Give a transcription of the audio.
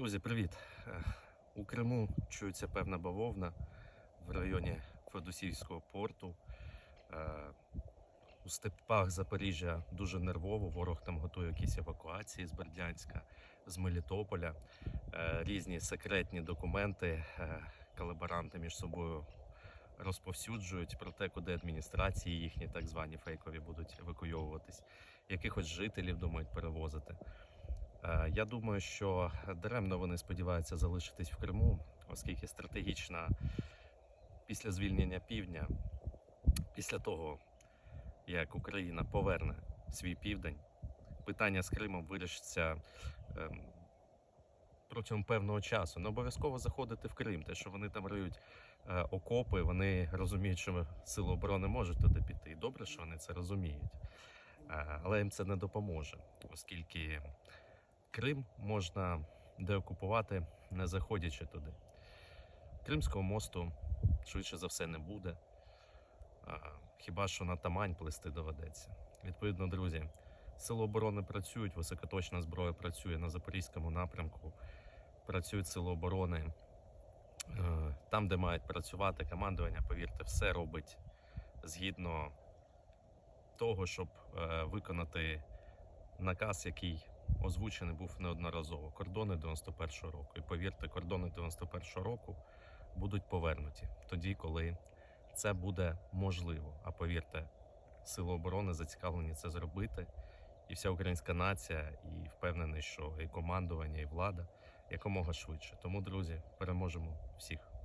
Друзі, привіт! Е, У Криму чується певна бавовна в районі Федосівського порту. Е, У степах Запоріжжя дуже нервово. Ворог там готує якісь евакуації з Бердянська, з Мелітополя. Е, Різні секретні документи колаборанти між собою розповсюджують про те, куди адміністрації їхні так звані фейкові будуть евакуйовуватись, якихось жителів думають перевозити. Е, Я думаю, що даремно вони сподіваються залишитись в Криму, оскільки стратегічна після звільнення півдня, після того, як Україна поверне свій південь, питання з Кримом вирішиться ем, протягом певного часу. Не обов'язково заходити в Крим. Те, що вони там риють е, окопи, вони розуміють, що сили оборони можуть туди піти. І добре, що вони це розуміють. Е, але їм це не допоможе, оскільки Крим можна деокупувати, не заходячи туди. Кримського мосту швидше за все не буде. Хіба що на Тамань плисти доведеться. Відповідно, друзі, сили оборони працюють, високоточна зброя працює на Запорізькому напрямку, працюють сили оборони. Е, Там, де мають працювати командування, повірте, все робить згідно того, щоб е, виконати наказ, який озвучений був неодноразово. Кордони 91-го року. І повірте, кордони 91-го року будуть повернуті тоді, коли це буде можливо. А повірте, сили оборони зацікавлені це зробити. І вся українська нація, і впевнений, що і командування, і влада якомога швидше. Тому, друзі, переможемо всіх.